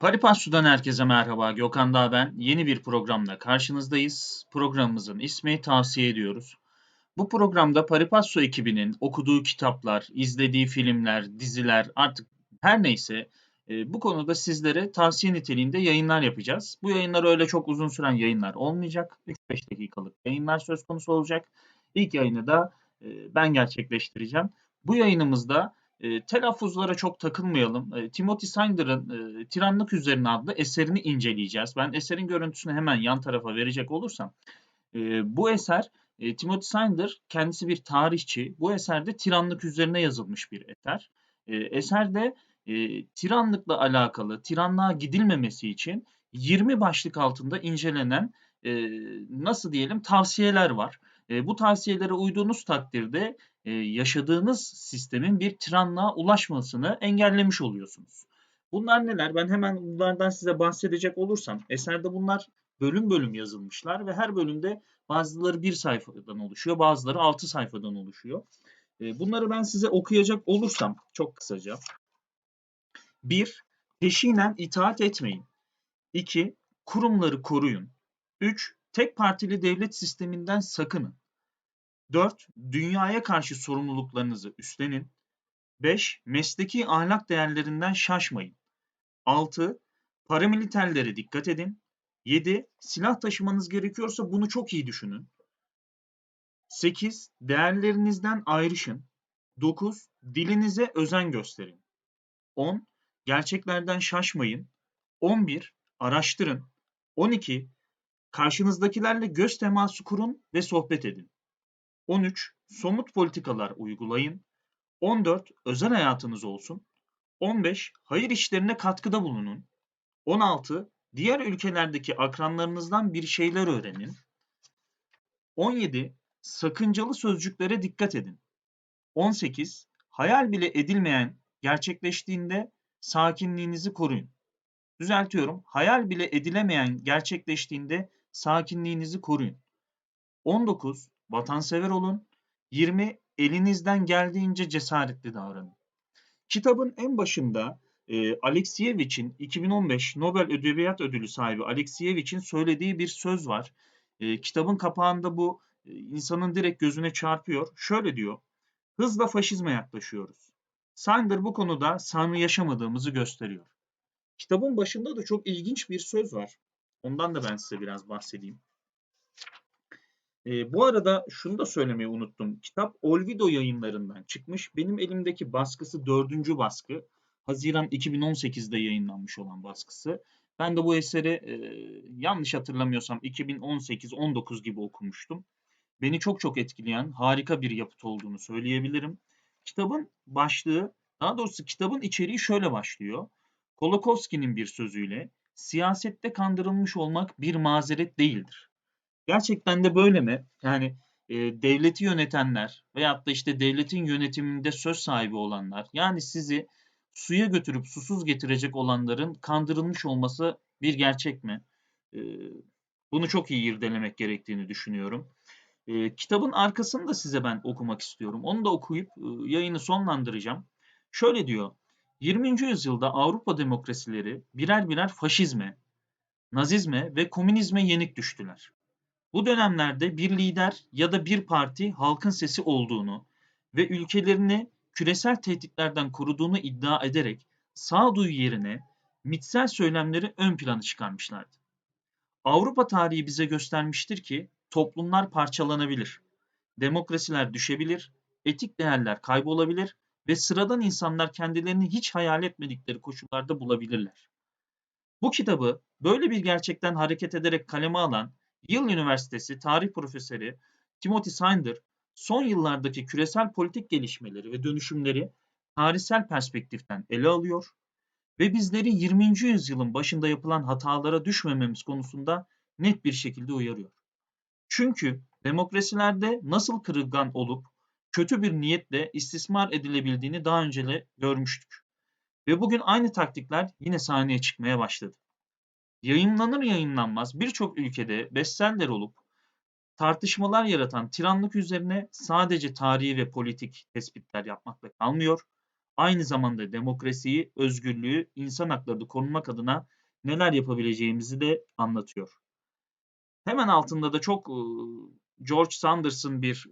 Paripassu'dan herkese merhaba. Gökhan Dağ ben. Yeni bir programla karşınızdayız. Programımızın ismi Tavsiye Ediyoruz. Bu programda Paripassu ekibinin okuduğu kitaplar, izlediği filmler, diziler artık her neyse e, bu konuda sizlere tavsiye niteliğinde yayınlar yapacağız. Bu yayınlar öyle çok uzun süren yayınlar olmayacak. 3-5 dakikalık yayınlar söz konusu olacak. İlk yayını da e, ben gerçekleştireceğim. Bu yayınımızda e, telaffuzlara çok takılmayalım. E, Timothy Snyder'ın e, Tiranlık Üzerine adlı eserini inceleyeceğiz. Ben eserin görüntüsünü hemen yan tarafa verecek olursam. E, bu eser e, Timothy Snyder kendisi bir tarihçi. Bu eserde tiranlık üzerine yazılmış bir eser. E, eserde e, tiranlıkla alakalı, tiranlığa gidilmemesi için 20 başlık altında incelenen e, nasıl diyelim tavsiyeler var. E, bu tavsiyelere uyduğunuz takdirde e, yaşadığınız sistemin bir tiranlığa ulaşmasını engellemiş oluyorsunuz. Bunlar neler? Ben hemen bunlardan size bahsedecek olursam, eserde bunlar bölüm bölüm yazılmışlar ve her bölümde bazıları bir sayfadan oluşuyor, bazıları altı sayfadan oluşuyor. E, bunları ben size okuyacak olursam çok kısaca. 1. Peşinen itaat etmeyin. 2. Kurumları koruyun. 3. Tek partili devlet sisteminden sakının. 4. Dünyaya karşı sorumluluklarınızı üstlenin. 5. Mesleki ahlak değerlerinden şaşmayın. 6. Paramiliterlere dikkat edin. 7. Silah taşımanız gerekiyorsa bunu çok iyi düşünün. 8. Değerlerinizden ayrışın. 9. Dilinize özen gösterin. 10. Gerçeklerden şaşmayın. 11. Araştırın. 12. Karşınızdakilerle göz teması kurun ve sohbet edin. 13. Somut politikalar uygulayın. 14. Özel hayatınız olsun. 15. Hayır işlerine katkıda bulunun. 16. Diğer ülkelerdeki akranlarınızdan bir şeyler öğrenin. 17. Sakıncalı sözcüklere dikkat edin. 18. Hayal bile edilmeyen gerçekleştiğinde sakinliğinizi koruyun. Düzeltiyorum. Hayal bile edilemeyen gerçekleştiğinde sakinliğinizi koruyun. 19. Vatansever olun. 20. Elinizden geldiğince cesaretli davranın. Kitabın en başında e, Alexievich'in 2015 Nobel Edebiyat Ödülü sahibi Alexievich'in söylediği bir söz var. E, kitabın kapağında bu e, insanın direkt gözüne çarpıyor. Şöyle diyor. Hızla faşizme yaklaşıyoruz. Sander bu konuda sanrı yaşamadığımızı gösteriyor. Kitabın başında da çok ilginç bir söz var. Ondan da ben size biraz bahsedeyim. E, bu arada şunu da söylemeyi unuttum. Kitap Olvido yayınlarından çıkmış. Benim elimdeki baskısı dördüncü baskı. Haziran 2018'de yayınlanmış olan baskısı. Ben de bu eseri e, yanlış hatırlamıyorsam 2018-19 gibi okumuştum. Beni çok çok etkileyen harika bir yapıt olduğunu söyleyebilirim. Kitabın başlığı, daha doğrusu kitabın içeriği şöyle başlıyor. Kolakowski'nin bir sözüyle siyasette kandırılmış olmak bir mazeret değildir. Gerçekten de böyle mi? Yani e, devleti yönetenler veyahut da işte devletin yönetiminde söz sahibi olanlar yani sizi suya götürüp susuz getirecek olanların kandırılmış olması bir gerçek mi? E, bunu çok iyi irdelemek gerektiğini düşünüyorum. E, kitabın arkasını da size ben okumak istiyorum. Onu da okuyup e, yayını sonlandıracağım. Şöyle diyor. 20. yüzyılda Avrupa demokrasileri birer birer faşizme, nazizme ve komünizme yenik düştüler. Bu dönemlerde bir lider ya da bir parti halkın sesi olduğunu ve ülkelerini küresel tehditlerden koruduğunu iddia ederek sağduyu yerine mitsel söylemleri ön plana çıkarmışlardı. Avrupa tarihi bize göstermiştir ki toplumlar parçalanabilir, demokrasiler düşebilir, etik değerler kaybolabilir ve sıradan insanlar kendilerini hiç hayal etmedikleri koşullarda bulabilirler. Bu kitabı böyle bir gerçekten hareket ederek kaleme alan Yale Üniversitesi tarih profesörü Timothy Snyder son yıllardaki küresel politik gelişmeleri ve dönüşümleri tarihsel perspektiften ele alıyor ve bizleri 20. yüzyılın başında yapılan hatalara düşmememiz konusunda net bir şekilde uyarıyor. Çünkü demokrasilerde nasıl kırılgan olup kötü bir niyetle istismar edilebildiğini daha önce görmüştük. Ve bugün aynı taktikler yine sahneye çıkmaya başladı. Yayınlanır yayınlanmaz birçok ülkede bestseller olup tartışmalar yaratan tiranlık üzerine sadece tarihi ve politik tespitler yapmakla kalmıyor. aynı zamanda demokrasiyi, özgürlüğü, insan haklarını korumak adına neler yapabileceğimizi de anlatıyor. Hemen altında da çok George Sanders'ın bir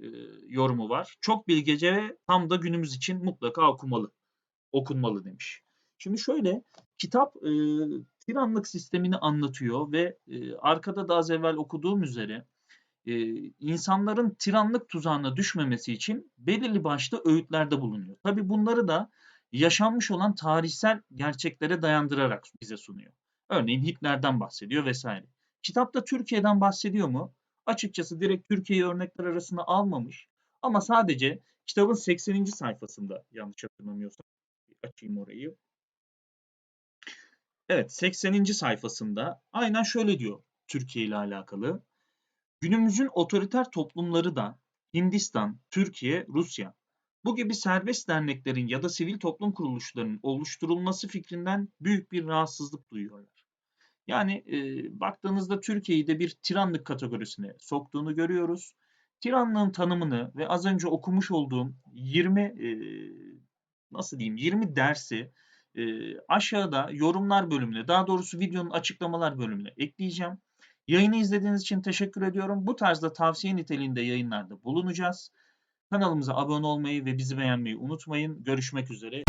yorumu var. Çok bilgece ve tam da günümüz için mutlaka okumalı, okunmalı demiş. Şimdi şöyle, kitap tiranlık sistemini anlatıyor ve ııı, arkada da az evvel okuduğum üzere eee, insanların tiranlık tuzağına düşmemesi için belirli başlı öğütlerde bulunuyor. Tabii bunları da yaşanmış olan tarihsel gerçeklere dayandırarak bize sunuyor. Örneğin Hitler'den bahsediyor vesaire. Kitapta Türkiye'den bahsediyor mu? Açıkçası direkt Türkiye'yi örnekler arasına almamış. Ama sadece kitabın 80. sayfasında yanlış hatırlamıyorsam açayım orayı. Evet 80. sayfasında aynen şöyle diyor Türkiye ile alakalı. Günümüzün otoriter toplumları da Hindistan, Türkiye, Rusya bu gibi serbest derneklerin ya da sivil toplum kuruluşlarının oluşturulması fikrinden büyük bir rahatsızlık duyuyorlar. Yani e, baktığınızda Türkiye'yi de bir tiranlık kategorisine soktuğunu görüyoruz. Tiranlığın tanımını ve az önce okumuş olduğum 20 e, nasıl diyeyim 20 dersi e, aşağıda yorumlar bölümüne daha doğrusu videonun açıklamalar bölümüne ekleyeceğim. Yayını izlediğiniz için teşekkür ediyorum. Bu tarzda tavsiye niteliğinde yayınlarda bulunacağız. Kanalımıza abone olmayı ve bizi beğenmeyi unutmayın. Görüşmek üzere.